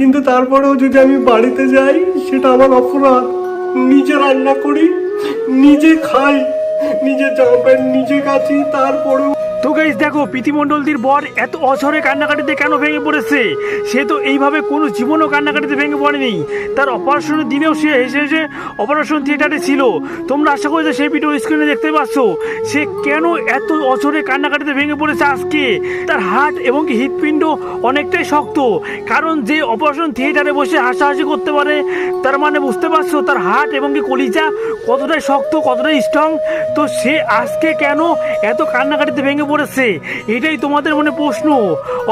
কিন্তু তারপরেও যদি আমি বাড়িতে যাই, সেটা আমার অপরাধ। নিজে রান্না করি, নিজে খাই, নিজে জামা প্যান্ট নিজে গাছি তারপরেও তো গাইজ দেখো, প্রীতিমণ্ডলদির বর এত অঝরে কান্নাকাটিতে কেন ভেঙে পড়েছে? সে তো এইভাবে কোনো জীবনও কান্নাকাটিতে ভেঙে পড়েনি। তার অপারেশনের দিনেও সে হেসে হেসে অপারেশন থিয়েটারে ছিল। তোমরা আশা করি যে সেই ভিডিও স্ক্রিনে দেখতে পাচ্ছ। সে কেন এত অঝরে কান্নাকাটিতে ভেঙে পড়েছে আজকে? তার হার্ট এবং কি হৃৎপিণ্ড অনেকটাই শক্ত। কারণ যে অপারেশন থিয়েটারে বসে হাসাহাসি করতে পারে, তার মানে বুঝতে পারছ, তার হার্ট এবং কি কলিজা কতটাই শক্ত, কতটাই স্ট্রং তো সে আজকে কেন এত কান্নাকাটিতে ভেঙে পড়েছে এটাই তোমাদের মনে প্রশ্ন?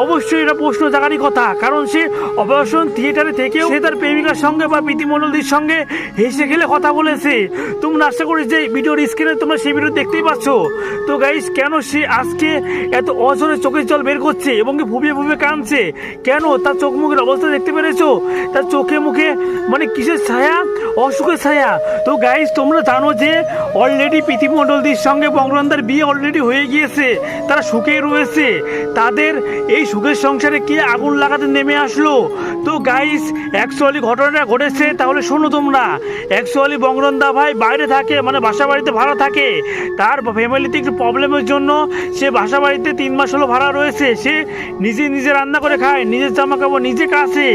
অবশ্যই এটা প্রশ্ন জাগারই কথা, কারণ সে অপারেশন থিয়েটারে থেকেও সে তার প্রেমিকার সঙ্গে বা প্রীতিমণ্ডলদির সঙ্গে হেসে খেলে কথা বলেছে। তোমরা আশা করি যে ভিডিওর স্ক্রিনে তোমরা সেই ভিডিও দেখতেই পাচ্ছ। তো গাইস কেন সে আজকে এত অজরে চোখের জল বের করছে এবং কি ভুবিয়ে ভুবিয়ে কাঁদছে? কেন তার চোখ মুখের অবস্থা দেখতে পেরেছ? তার চোখে মুখে মানে কিসের ছায়া? অসুখের ছায়া। তো গাইস তোমরা জানো যে অলরেডি পৃথিবীমণ্ডলদির সঙ্গে বঙ্গনন্দার বিয়ে অলরেডি হয়ে গিয়েছে। তারা সুখেই রয়েছে। তাদের এই সুখের সংসারে কে আগুন লাগাতে নেমে আসলো? তো গাইস অ্যাকচুয়ালি ঘটনাটা ঘটেছে, তাহলে শোনো তোমরা। অ্যাকচুয়ালি বঙ্গনন্দা ভাই বাইরে থাকে মানে বাসা বাড়িতে ভাড়া থাকে। তার ফ্যামিলিতে একটু প্রবলেমের জন্য সে বাসা বাড়িতে তিন মাস হলো ভাড়া রয়েছে। সে নিজে নিজে রান্না করে খায়, নিজের জামা কাপড় নিজে কাছে।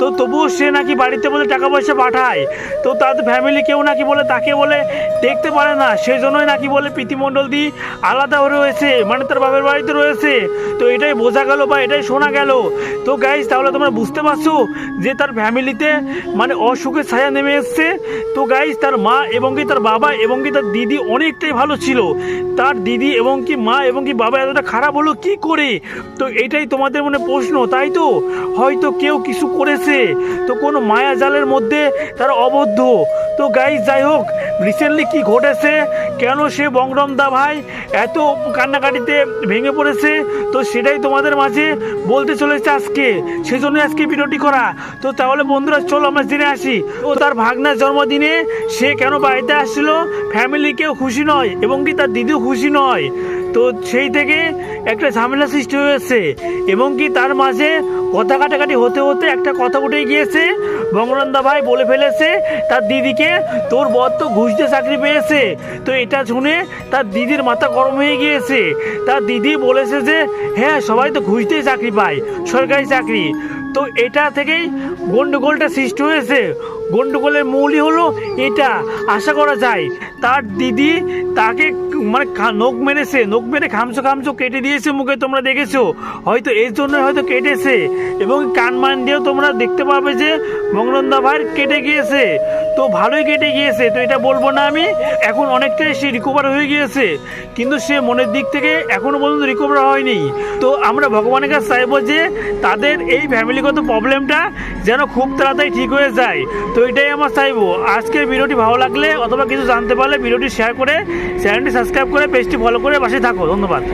তো তবুও সে নাকি বাড়িতে বলে টাকা পয়সা পাঠায়। তো তাদের ফ্যামিলি কেউ নাকি বলে, তাকে বলে দেখতে পারে না। সেজন্যই নাকি বলে প্রীতিমণ্ডল দি আলাদা রয়েছে মানে তার বাবার বাড়িতে রয়েছে। তো এটাই বোঝা গেল বা এটাই শোনা গেল। তো গাইজ তাহলে তোমরা বুঝতে পারছ যে তার ফ্যামিলিতে মানে অসুখের ছায়া নেমে এসছে। তো গাইজ তার মা এবং কি তার বাবা এবং কি তার দিদি অনেকটাই ভালো ছিল। তার দিদি এবং কি মা এবং কি বাবা এতটা খারাপ হলো কি করে? তো এটাই তোমাদের মনে প্রশ্ন, তাই তো? হয়তো কেউ কিছু করেছে। তো কোনো মায়া জালের মধ্যে তারা অবদ্ধ। তো গাইজ যাই হোক রিসেন্টলি কি ঘটেছে? কেন সে বংরমদা ভাই এত কান্নাকাটিতে ভেঙে পড়েছে? তো সেটাই তোমাদের মাঝে বলতে চলেছে আজকে। সেজন্য আজকে ভিডিওটি করা। তো তাহলে বন্ধুরা, চলো আমরা জেনে আসি। ও তার ভাগনার জন্মদিনে সে কেন বাড়িতে আসছিল ফ্যামিলি কেউ খুশি নয়, এবং কি তার দিদিও খুশি নয়? তো সেই থেকে একটা ঝামেলা সৃষ্টি হয়েছে এবং কি তার মাঝে কথা কাটাকাটি হতে হতে একটা কথা উঠে গিয়েছে। বঙ্গনন্দা ভাই বলে ফেলেছে, তার দিদিকে তোর বর তো ঘুষ দিয়ে চাকরি পেয়েছে। তো এটা শুনে তার দিদির মাথা গরম হয়ে গিয়েছে। তার দিদি বলেছে যে হ্যাঁ সবাই তো ঘুষ দিয়ে চাকরি পায়, সরকারি চাকরি। তো এটা থেকেই গন্ডগোলটা সৃষ্টি হয়েছে। গন্ডগোলের মূলই হলো এটা। আশা করা যায়, তার দিদি তাকে মানে নখ মেরেছে, নখ মেরে খামচো খামচো কেটে দিয়েছে মুখে তোমরা দেখেছ। হয়তো এর জন্য হয়তো কেটেছে। এবং কান মান দিয়েও তোমরা দেখতে পাবে যে মঙ্গলন্দা ভাইয়ের কেটে গিয়েছে। তো ভালোই কেটে গিয়েছে, তো এটা বলব না আমি। এখন অনেকটাই সে রিকভার হয়ে গিয়েছে, কিন্তু সে মনের দিক থেকে এখনও পর্যন্ত রিকভার হয়নি। তো আমরা ভগবানের কাছে চাইব যে তাদের এই ফ্যামিলিগত প্রবলেমটা যেন খুব তাড়াতাড়ি ঠিক হয়ে যায়। তো এটাই আমার চাইব। আজকের ভিডিওটি ভালো লাগলে অথবা কিছু জানতে পারলে ভিডিওটি শেয়ার করে চ্যানেলটি সাবস্ক্রাইব করে পেজটি ফলো করে পাশে থাকো। ধন্যবাদ।